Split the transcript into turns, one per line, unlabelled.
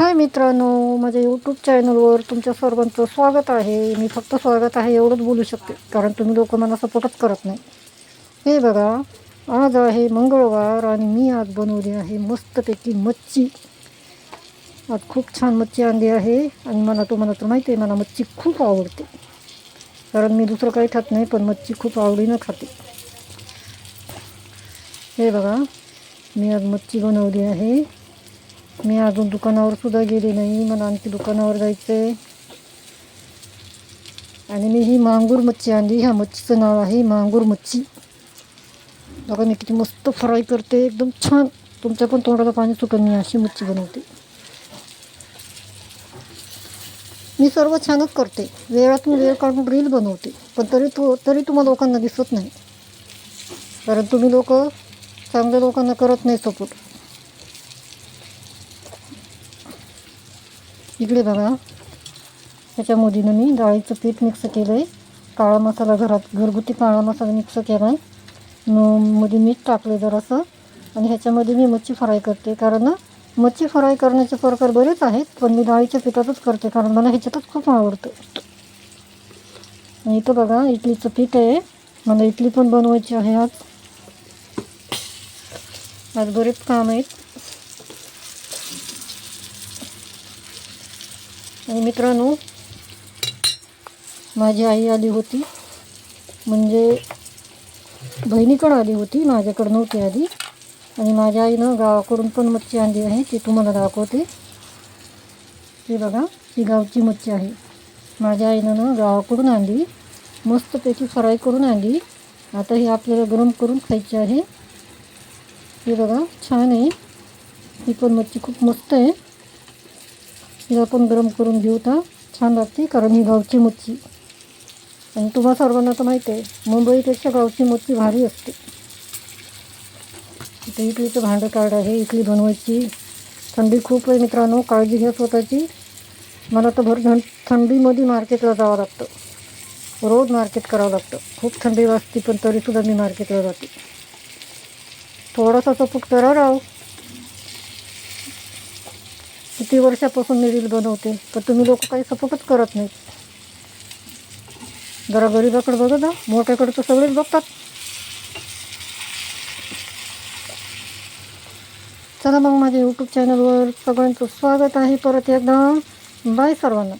हाय मित्रांनो माझ्या यूट्यूब चॅनलवर तुमच्या सर्वांचं स्वागत आहे. मी फक्त स्वागत आहे एवढंच बोलू शकते कारण तुम्ही लोक मला सपोर्टच करत नाही. हे बघा आज आहे मंगळवार आणि मी आज बनवली आहे मस्तपैकी मच्छी. आज खूप छान मच्छी आणली आहे आणि मला तुम्हाला तर माहिती आहे मला मच्छी खूप आवडते. कारण मी दुसरं काही खात नाही पण मच्छी खूप आवडीनं खाते. हे बघा मी आज मच्छी बनवली आहे. मी अजून दुकानावर सुद्धा गेले नाही मला आणखी दुकानावर जायचं आहे आणि मी ही मांगूर मच्छी आणली ह्या मच्छीचं नाव आहे मांगूर मच्छी. बघा मी किती मस्त फ्राय करते एकदम छान. तुमच्या पण तोंडाला पाणी सुटून मी अशी मच्छी बनवते. मी सर्व छानच करते. वेळातून वेळ काढून रील बनवते पण तरी तो तरी तुम्हाला लोकांना दिसत नाही. कारण तुम्ही लोक चांगल्या लोकांना करत नाही सपोर्ट. इकडे बघा. त्याच्यामध्ये ना मी डाळीचं पीठ मिक्स केलं आहे काळा मसाला घरात घरगुती काळा मसाला मिक्स केला आहे मध्ये मीठ टाकलं जरासं. आणि ह्याच्यामध्ये मी मच्छी फ्राय करते. कारण मच्छी फ्राय करण्याचे प्रकार बरेच आहेत पण मी डाळीच्या पिठातच करते. कारण मला ह्याच्यातच खूप आवडतं. इथं बघा इडलीचं पीठ आहे. मला इडली पण बनवायची आहे आज. आज बरेच काम आहेत. आणि मित्रांनो माझी आई आली होती. म्हणजे बहिणीकडं आली होती माझ्याकडं नव्हती आली. आणि माझ्या आईनं गावाकडून पण मच्छी आणली आहे ती तुम्हाला दाखवते. ती बघा ही गावची मच्छी आहे. माझ्या आईनं ना गावाकडून आणली मस्तपैकी फ्राय करून आणली. आता ही आपल्याला गरम करून खायची आहे. हे बघा छान आहे. ही पण मच्छी खूप मस्त आहे. तिला पण गरम करून घेऊ तर छान लागते कारण ही गावची मच्छी. आणि तुम्हा सर्वांना तर माहिती आहे मुंबईपेक्षा गावची मच्छी भारी असते. इथे इडलीचं भांडं काढ आहे इडली बनवायची. थंडी खूप आहे मित्रांनो काळजी घ्या स्वतःची. मला तर भर थं थंडीमध्ये मार्केटला जावं लागतं. रोज मार्केट करावं लागतं. खूप थंडी वाजते पण तरीसुद्धा मी मार्केटला जाते. थोडासा चपूट करा राव. किती वर्षापासून मी रील बनवते. पण तुम्ही लोक काही सपोर्टच करत नाहीत. जरा गरीबाकडे बघत ना. मोठ्याकडे तर सगळेच बघतात. चला मग माझ्या यूट्यूब चॅनलवर सगळ्यांचं स्वागत आहे. परत एकदा. बाय सर्वांना.